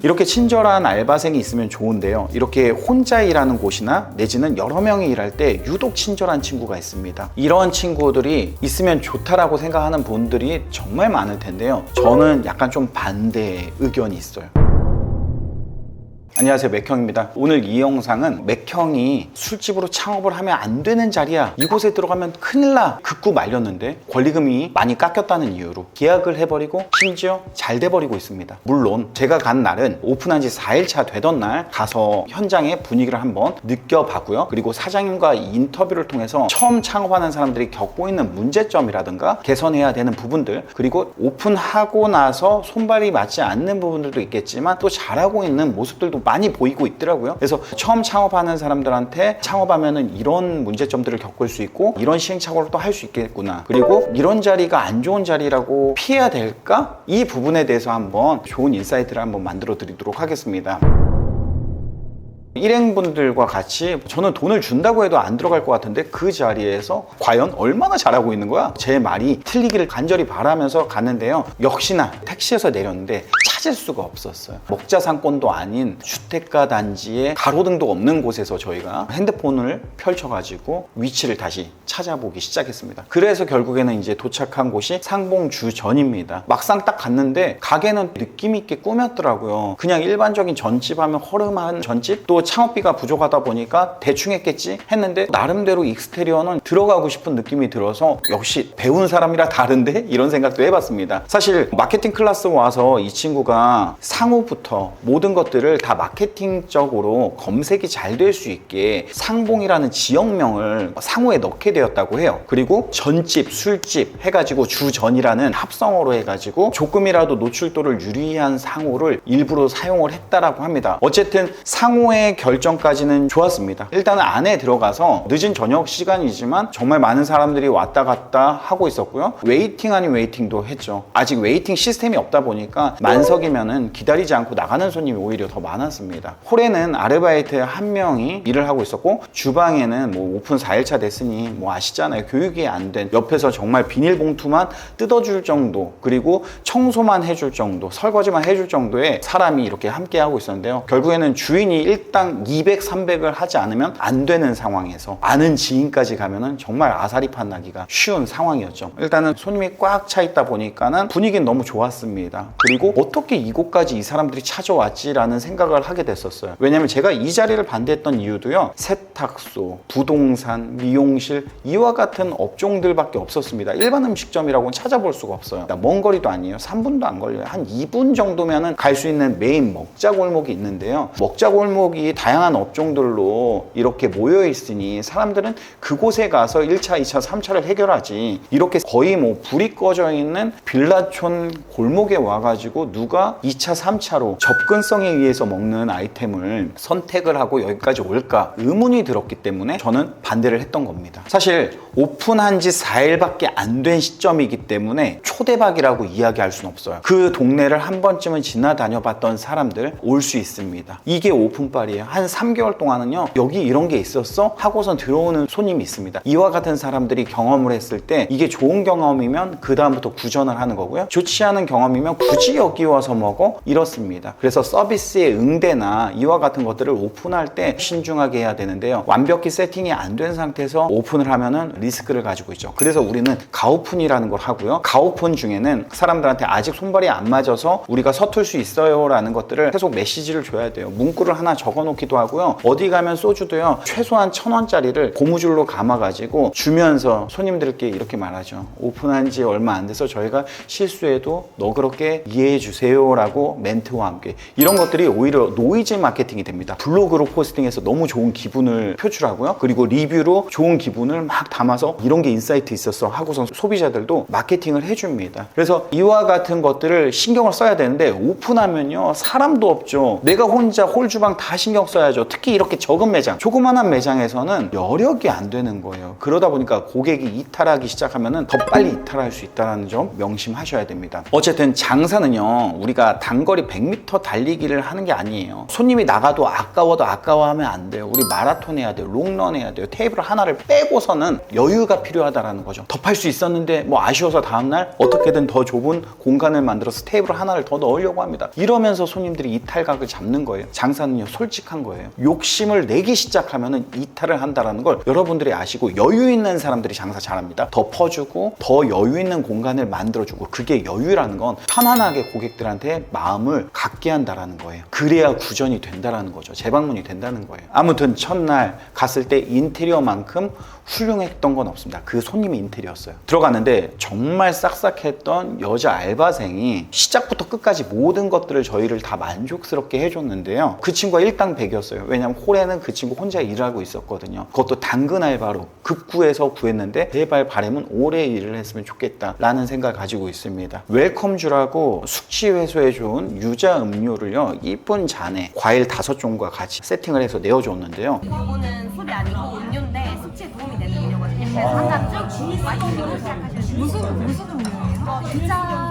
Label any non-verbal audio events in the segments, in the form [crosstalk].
이렇게 친절한 알바생이 있으면 좋은데요. 이렇게 혼자 일하는 곳이나 내지는 여러 명이 일할 때 유독 친절한 친구가 있습니다. 이런 친구들이 있으면 좋다라고 생각하는 분들이 정말 많을 텐데요. 저는 약간 좀 반대 의견이 있어요. 안녕하세요 맥형입니다. 오늘 이 영상은 맥형이 술집으로 창업을 하면 안 되는 자리야. 이곳에 들어가면 큰일 나. 극구 말렸는데 권리금이 많이 깎였다는 이유로 계약을 해버리고 심지어 잘 돼버리고 있습니다. 물론 제가 간 날은 오픈한 지 4일차 되던 날 가서 현장의 분위기를 한번 느껴봤고요. 그리고 사장님과 인터뷰를 통해서 처음 창업하는 사람들이 겪고 있는 문제점이라든가 개선해야 되는 부분들 그리고 오픈하고 나서 손발이 맞지 않는 부분들도 있겠지만 또 잘하고 있는 모습들도 많이 보이고 있더라고요. 그래서 처음 창업하는 사람들한테 창업하면은 이런 문제점들을 겪을 수 있고 이런 시행착오를 또 할 수 있겠구나. 그리고 이런 자리가 안 좋은 자리라고 피해야 될까? 이 부분에 대해서 한번 좋은 인사이트를 한번 만들어 드리도록 하겠습니다. 일행분들과 같이 저는 돈을 준다고 해도 안 들어갈 것 같은데 그 자리에서 과연 얼마나 잘하고 있는 거야? 제 말이 틀리기를 간절히 바라면서 갔는데요. 역시나 택시에서 내렸는데 찾을 수가 없었어요. 먹자 상권도 아닌 주택가 단지에 가로등도 없는 곳에서 저희가 핸드폰을 펼쳐가지고 위치를 다시 찾아보기 시작했습니다. 그래서 결국에는 이제 도착한 곳이 상봉주 전입니다. 막상 딱 갔는데 가게는 느낌 있게 꾸몄더라고요. 그냥 일반적인 전집 하면 허름한 전집 또 창업비가 부족하다 보니까 대충 했겠지 했는데 나름대로 익스테리어는 들어가고 싶은 느낌이 들어서 역시 배운 사람이라 다른데 이런 생각도 해봤습니다. 사실 마케팅 클래스 와서 이 친구가 상호부터 모든 것들을 다 마케팅적으로 검색이 잘 될 수 있게 상봉이라는 지역명을 상호에 넣게 되었다고 해요. 그리고 전집, 술집 해가지고 주전이라는 합성어로 해가지고 조금이라도 노출도를 유리한 상호를 일부러 사용을 했다라고 합니다. 어쨌든 상호의 결정까지는 좋았습니다. 일단은 안에 들어가서 늦은 저녁 시간이지만 정말 많은 사람들이 왔다 갔다 하고 있었고요. 웨이팅 아닌 웨이팅도 했죠. 아직 웨이팅 시스템이 없다 보니까 만석 이면은 기다리지 않고 나가는 손님이 오히려 더 많았습니다. 홀에는 아르바이트 한 명이 일을 하고 있었고 주방에는 뭐 오픈 4일차 됐으니 뭐 아시잖아요. 교육이 안 된 옆에서 정말 비닐봉투만 뜯어줄 정도 그리고 청소만 해줄 정도 설거지만 해줄 정도의 사람이 이렇게 함께 하고 있었는데요. 결국에는 주인이 일당 200, 300을 하지 않으면 안 되는 상황에서 아는 지인까지 가면은 정말 아사리판 나기가 쉬운 상황이었죠. 일단은 손님이 꽉 차 있다 보니까는 분위기는 너무 좋았습니다. 그리고 어떻게 이곳까지 이 사람들이 찾아왔지라는 생각을 하게 됐었어요. 왜냐면 제가 이 자리를 반대했던 이유도요. 세탁소, 부동산, 미용실 이와 같은 업종들밖에 없었습니다. 일반 음식점이라고는 찾아볼 수가 없어요. 먼 거리도 아니에요. 3분도 안 걸려요. 한 2분 정도면은 갈 수 있는 메인 먹자 골목이 있는데요. 먹자 골목이 다양한 업종들로 이렇게 모여 있으니 사람들은 그곳에 가서 1차, 2차, 3차를 해결하지. 이렇게 거의 뭐 불이 꺼져 있는 빌라촌 골목에 와가지고 누가 2차, 3차로 접근성에 의해서 먹는 아이템을 선택을 하고 여기까지 올까 의문이 들었기 때문에 저는 반대를 했던 겁니다. 사실 오픈한 지 4일밖에 안 된 시점이기 때문에 초대박이라고 이야기할 수는 없어요. 그 동네를 한 번쯤은 지나다녀 봤던 사람들 올 수 있습니다. 이게 오픈빨이에요. 한 3개월 동안은요. 여기 이런 게 있었어? 하고선 들어오는 손님이 있습니다. 이와 같은 사람들이 경험을 했을 때 이게 좋은 경험이면 그 다음부터 구전을 하는 거고요. 좋지 않은 경험이면 굳이 여기 와서 먹어? 이렇습니다. 그래서 서비스의 응대나 이와 같은 것들을 오픈할 때 신중하게 해야 되는데요. 완벽히 세팅이 안 된 상태에서 오픈을 하면은 리스크를 가지고 있죠. 그래서 우리는 가오픈이라는 걸 하고요. 가오픈 중에는 사람들한테 아직 손발이 안 맞아서 우리가 서툴 수 있어요라는 것들을 계속 메시지를 줘야 돼요. 문구를 하나 적어 놓기도 하고요. 어디 가면 소주도요. 최소한 천 원짜리를 고무줄로 감아 가지고 주면서 손님들께 이렇게 말하죠. 오픈한 지 얼마 안 돼서 저희가 실수해도 너그럽게 이해해 주세요 라고 멘트와 함께 이런 것들이 오히려 노이즈 마케팅이 됩니다. 블로그로 포스팅해서 너무 좋은 기분을 표출하고요. 그리고 리뷰로 좋은 기분을 막 담아서 이런 게 인사이트 있었어 하고서 소비자들도 마케팅을 해줍니다. 그래서 이와 같은 것들을 신경을 써야 되는데 오픈하면요 사람도 없죠. 내가 혼자 홀 주방 다 신경 써야죠. 특히 이렇게 적은 매장, 조그만한 매장에서는 여력이 안 되는 거예요. 그러다 보니까 고객이 이탈하기 시작하면은 더 빨리 이탈할 수 있다는 점 명심하셔야 됩니다. 어쨌든 장사는요 우리가 단거리 100m 달리기를 하는 게 아니에요. 손님이 나가도 아까워도 아까워하면 안 돼요. 우리 마라톤 해야 돼요. 롱런 해야 돼요. 테이블 하나를 빼고서는 여유가 필요하다라는 거죠. 더 팔 수 있었는데 뭐 아쉬워서 다음날 어떻게든 더 좁은 공간을 만들어서 테이블 하나를 더 넣으려고 합니다. 이러면서 손님들이 이탈각을 잡는 거예요. 장사는요 솔직한 거예요. 욕심을 내기 시작하면은 이탈을 한다라는 걸 여러분들이 아시고 여유 있는 사람들이 장사 잘합니다. 더 퍼주고 더 여유 있는 공간을 만들어주고 그게 여유라는 건 편안하게 고객들한테 마음을 갖게 한다라는 거예요. 그래야 구전이 된다라는 거죠. 재방문이 된다는 거예요. 아무튼 첫날 갔을 때 인테리어만큼 훌륭했던 건 없습니다. 그 손님이 인테리어였어요. 들어갔는데 정말 싹싹했던 여자 알바생이 시작부터 끝까지 모든 것들을 저희를 다 만족스럽게 해줬는데요. 그 친구가 일당 100이었어요. 왜냐면 홀에는 그 친구 혼자 일하고 있었거든요. 그것도 당근 알바로 급구해서 구했는데 제발 바람은 오래 일을 했으면 좋겠다라는 생각을 가지고 있습니다. 웰컴주라고 숙취 해소에 좋은 유자 음료를요. 이쁜 잔에 과일 다섯 종과 같이 세팅을 해서 내어줬는데요. 이거는 술이 아니고 음료인데 숙취에 도움이 되는 음료거든요. 그래서 한잔 쭉 마시고 시작하시면 돼요. 무슨 무슨 음료예요? 어, 진짜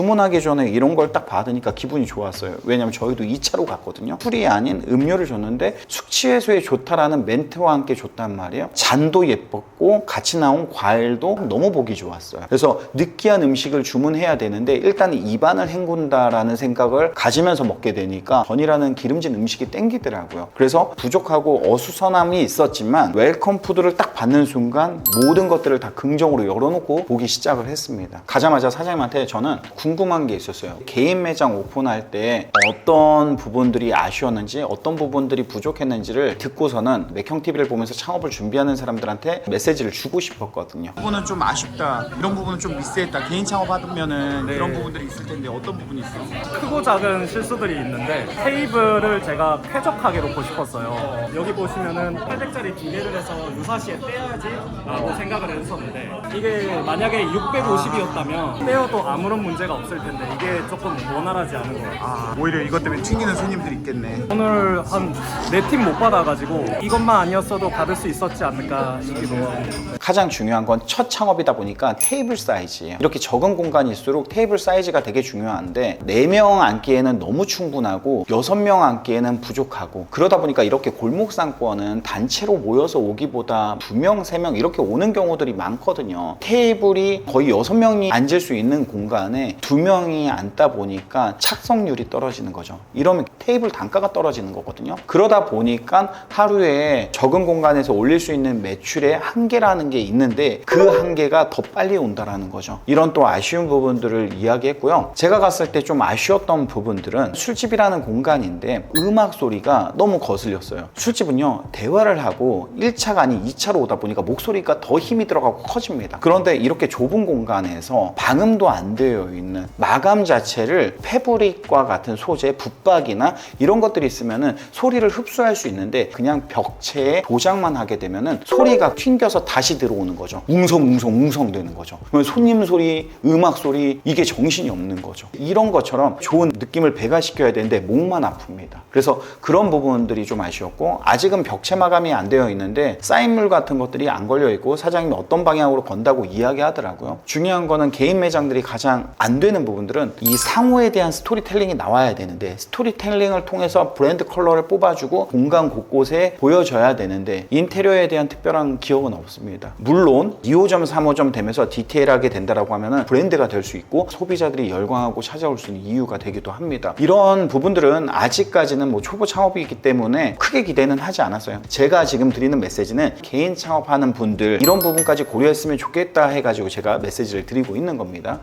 주문하기 전에 이런 걸 딱 받으니까 기분이 좋았어요. 왜냐면 저희도 2차로 갔거든요. 술이 아닌 음료를 줬는데 숙취 해소에 좋다라는 멘트와 함께 줬단 말이에요. 잔도 예뻤고 같이 나온 과일도 너무 보기 좋았어요. 그래서 느끼한 음식을 주문해야 되는데 일단 입안을 헹군다라는 생각을 가지면서 먹게 되니까 전이라는 기름진 음식이 땡기더라고요. 그래서 부족하고 어수선함이 있었지만 웰컴 푸드를 딱 받는 순간 모든 것들을 다 긍정으로 열어놓고 보기 시작을 했습니다. 가자마자 사장님한테 저는 궁금한 게 있었어요. 개인 매장 오픈할 때 어떤 부분들이 아쉬웠는지 어떤 부분들이 부족했는지를 듣고서는 맥형 TV를 보면서 창업을 준비하는 사람들한테 메시지를 주고 싶었거든요. 부분은 좀 아쉽다. 이런 부분은 좀 미스했다. 개인 창업하면은 네. 그런 부분들이 있을 텐데 어떤 부분이 있어? 크고 작은 실수들이 있는데 테이블을 제가 쾌적하게 놓고 싶었어요. 여기 보시면은 800짜리 두 개를 해서 유사시에 떼야지 라고 생각을 했었는데 이게 만약에 650이었다면 떼어도 아무런 문제가 없을 텐데 이게 조금 원활하지 않은 거예요. 아, 오히려 이것 때문에 튕기는 손님들이 있겠네. 오늘 한 네 팀 못 받아가지고 이것만 아니었어도 받을 수 있었지 않을까 싶기도 하고 가장 중요한 건 첫 창업이다 보니까 테이블 사이즈예요. 이렇게 적은 공간일수록 테이블 사이즈가 되게 중요한데 4명 앉기에는 너무 충분하고 6명 앉기에는 부족하고 그러다 보니까 이렇게 골목 상권은 단체로 모여서 오기보다 2명, 3명 이렇게 오는 경우들이 많거든요. 테이블이 거의 6명이 앉을 수 있는 공간에 2명이 앉다 보니까 착석률이 떨어지는 거죠. 이러면 테이블 단가가 떨어지는 거거든요. 그러다 보니까 하루에 적은 공간에서 올릴 수 있는 매출의 한계라는 게 있는데 그 한계가 더 빨리 온다라는 거죠. 이런 또 아쉬운 부분들을 이야기했고요. 제가 갔을 때 좀 아쉬웠던 부분들은 술집이라는 공간인데 음악 소리가 너무 거슬렸어요. 술집은요, 대화를 하고 1차가 아닌 2차로 오다 보니까 목소리가 더 힘이 들어가고 커집니다. 그런데 이렇게 좁은 공간에서 방음도 안 되어 있는 마감 자체를 패브릭과 같은 소재, 붙박이나 이런 것들이 있으면은 소리를 흡수할 수 있는데 그냥 벽체에 도장만 하게 되면은 소리가 튕겨서 다시 들어오는 거죠. 웅성웅성 웅성 되는 거죠. 손님 소리, 음악 소리 이게 정신이 없는 거죠. 이런 것처럼 좋은 느낌을 배가시켜야 되는데 목만 아픕니다. 그래서 그런 부분들이 좀 아쉬웠고 아직은 벽체 마감이 안 되어 있는데 사인물 같은 것들이 안 걸려 있고 사장님이 어떤 방향으로 건다고 이야기하더라고요. 중요한 거는 개인 매장들이 가장 안 되는 부분들은 이 상호에 대한 스토리텔링이 나와야 되는데 스토리텔링을 통해서 브랜드 컬러를 뽑아주고 공간 곳곳에 보여줘야 되는데 인테리어에 대한 특별한 기억은 없습니다. 물론 2호점, 3호점 되면서 디테일하게 된다라고 하면은 브랜드가 될 수 있고 소비자들이 열광하고 찾아올 수 있는 이유가 되기도 합니다. 이런 부분들은 아직까지는 뭐 초보 창업이기 때문에 크게 기대는 하지 않았어요. 제가 지금 드리는 메시지는 개인 창업하는 분들 이런 부분까지 고려했으면 좋겠다 해가지고 제가 메시지를 드리고 있는 겁니다.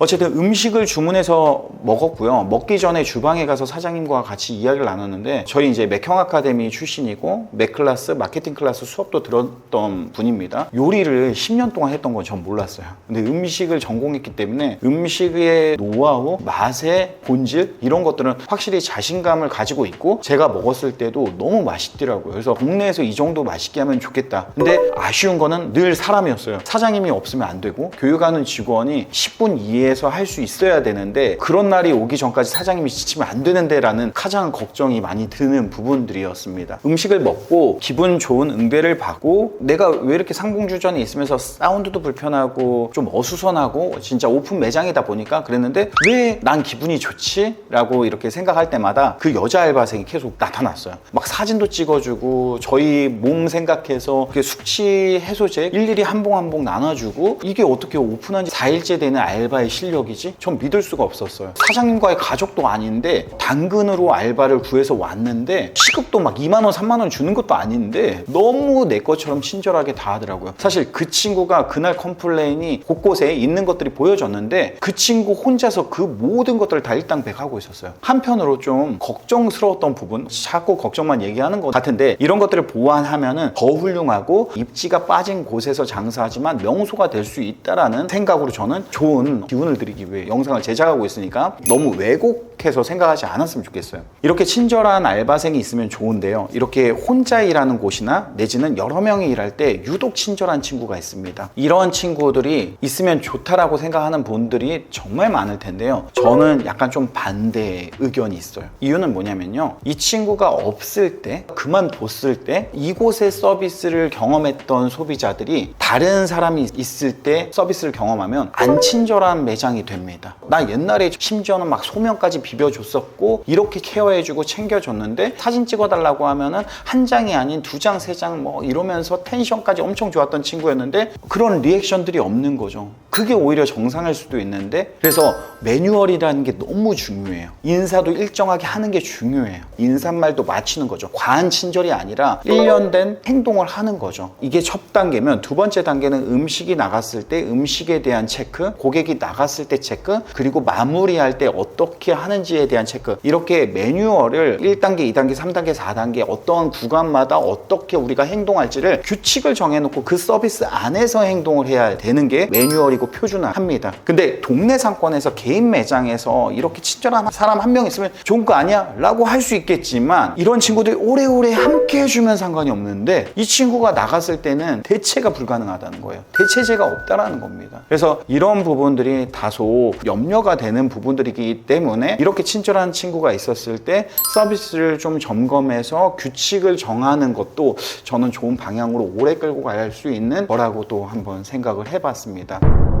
어쨌든 음식을 주문해서 먹었고요. 먹기 전에 주방에 가서 사장님과 같이 이야기를 나눴는데 저희 이제 맥형 아카데미 출신이고 맥클래스, 마케팅 클래스 수업도 들었던 분입니다. 요리를 10년 동안 했던 건 전 몰랐어요. 근데 음식을 전공했기 때문에 음식의 노하우, 맛의 본질 이런 것들은 확실히 자신감을 가지고 있고 제가 먹었을 때도 너무 맛있더라고요. 그래서 동네에서 이 정도 맛있게 하면 좋겠다. 근데 아쉬운 거는 늘 사람이었어요. 사장님이 없으면 안 되고 교육하는 직원이 10분 이에 위해서 할 수 있어야 되는데 그런 날이 오기 전까지 사장님이 지치면 안 되는데 라는 가장 걱정이 많이 드는 부분들이었습니다. 음식을 먹고 기분 좋은 응대를 받고 내가 왜 이렇게 상봉주전에 있으면서 사운드도 불편하고 좀 어수선하고 진짜 오픈 매장이다 보니까 그랬는데 왜 난 기분이 좋지? 라고 이렇게 생각할 때마다 그 여자 알바생이 계속 나타났어요. 막 사진도 찍어주고 저희 몸 생각해서 숙취 해소제 일일이 한 봉 한 봉 나눠주고 이게 어떻게 오픈한 지 4일째 되는 알바의 실력이지? 전 믿을 수가 없었어요. 사장님과의 가족도 아닌데 당근으로 알바를 구해서 왔는데 시급도 막 2만 원, 3만 원 주는 것도 아닌데 너무 내 것처럼 친절하게 다 하더라고요. 사실 그 친구가 그날 컴플레인이 곳곳에 있는 것들이 보여졌는데 그 친구 혼자서 그 모든 것들을 다 일당백하고 있었어요. 한편으로 좀 걱정스러웠던 부분, 자꾸 걱정만 얘기하는 것 같은데 이런 것들을 보완하면은 더 훌륭하고 입지가 빠진 곳에서 장사하지만 명소가 될 수 있다라는 생각으로 저는 좋은 기운 을 드리기 위해 영상을 제작하고 있으니까 너무 왜곡해서 생각하지 않았으면 좋겠어요. 이렇게 친절한 알바생이 있으면 좋은데요. 이렇게 혼자 일하는 곳이나 내지는 여러 명이 일할 때 유독 친절한 친구가 있습니다. 이런 친구들이 있으면 좋다라고 생각하는 분들이 정말 많을 텐데요. 저는 약간 좀 반대 의견이 있어요. 이유는 뭐냐면요. 이 친구가 없을 때, 그만뒀을 때 이곳의 서비스를 경험했던 소비자들이 다른 사람이 있을 때 서비스를 경험하면 안 친절한 매 장이 됩니다. 나 옛날에 심지어는 막 소면까지 비벼줬었고 이렇게 케어해주고 챙겨줬는데 사진 찍어달라고 하면은 한 장이 아닌 두 장, 세 장 뭐 이러면서 텐션까지 엄청 좋았던 친구였는데 그런 리액션들이 없는 거죠. 그게 오히려 정상일 수도 있는데 그래서 매뉴얼이라는 게 너무 중요해요. 인사도 일정하게 하는 게 중요해요. 인사말도 맞추는 거죠. 과한 친절이 아니라 1년 된 행동을 하는 거죠. 이게 첫 단계면 두 번째 단계는 음식이 나갔을 때 음식에 대한 체크, 고객이 나갔을 때 체크, 그리고 마무리할 때 어떻게 하는지에 대한 체크. 이렇게 매뉴얼을 1단계, 2단계, 3단계, 4단계 어떠한 구간마다 어떻게 우리가 행동할지를 규칙을 정해놓고 그 서비스 안에서 행동을 해야 되는 게 매뉴얼이고 표준화합니다. 근데 동네 상권에서 개인 매장에서 이렇게 친절한 사람 한 명 있으면 좋은 거 아니야? 라고 할 수 있겠지만 이런 친구들이 오래오래 함께 해주면 상관이 없는데 이 친구가 나갔을 때는 대체가 불가능하다는 거예요. 대체제가 없다라는 겁니다. 그래서 이런 부분들이 다소 염려가 되는 부분들이기 때문에 이렇게 친절한 친구가 있었을 때 서비스를 좀 점검해서 규칙을 정하는 것도 저는 좋은 방향으로 오래 끌고 갈 수 있는 거라고도 한번 생각을 해봤습니다.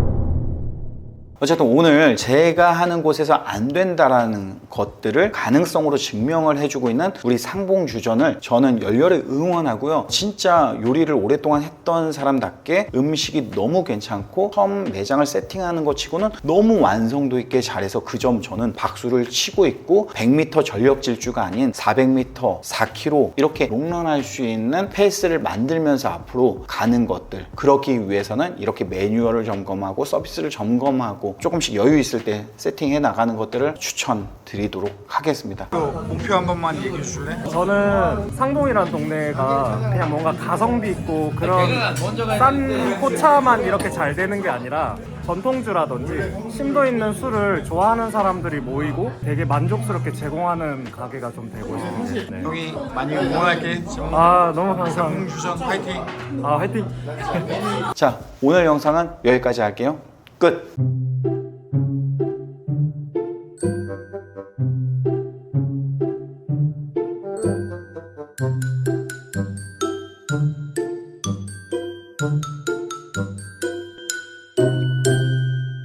어쨌든 오늘 제가 하는 곳에서 안 된다라는 것들을 가능성으로 증명을 해주고 있는 우리 상봉주전을 저는 열렬히 응원하고요. 진짜 요리를 오랫동안 했던 사람답게 음식이 너무 괜찮고 처음 매장을 세팅하는 것 치고는 너무 완성도 있게 잘해서 그 점 저는 박수를 치고 있고 100m 전력 질주가 아닌 400m, 4km 이렇게 롱런할 수 있는 페이스를 만들면서 앞으로 가는 것들 그러기 위해서는 이렇게 매뉴얼을 점검하고 서비스를 점검하고 조금씩 여유 있을 때 세팅해 나가는 것들을 추천드리도록 하겠습니다. 또 목표 한 번만 얘기해 줄래? 저는 상동이라는 동네가 그냥 뭔가 가성비 있고 그런 싼 호차만 이렇게 잘 되는 게 아니라 전통주라든지 심도 있는 술을 좋아하는 사람들이 모이고 되게 만족스럽게 제공하는 가게가 좀 되고 싶어요. 네. 형이 많이 응원할게. 아 너무 감사합니다. 상봉주전 파이팅. 아 화이팅! [laughs] 자 오늘 영상은 여기까지 할게요. 끝.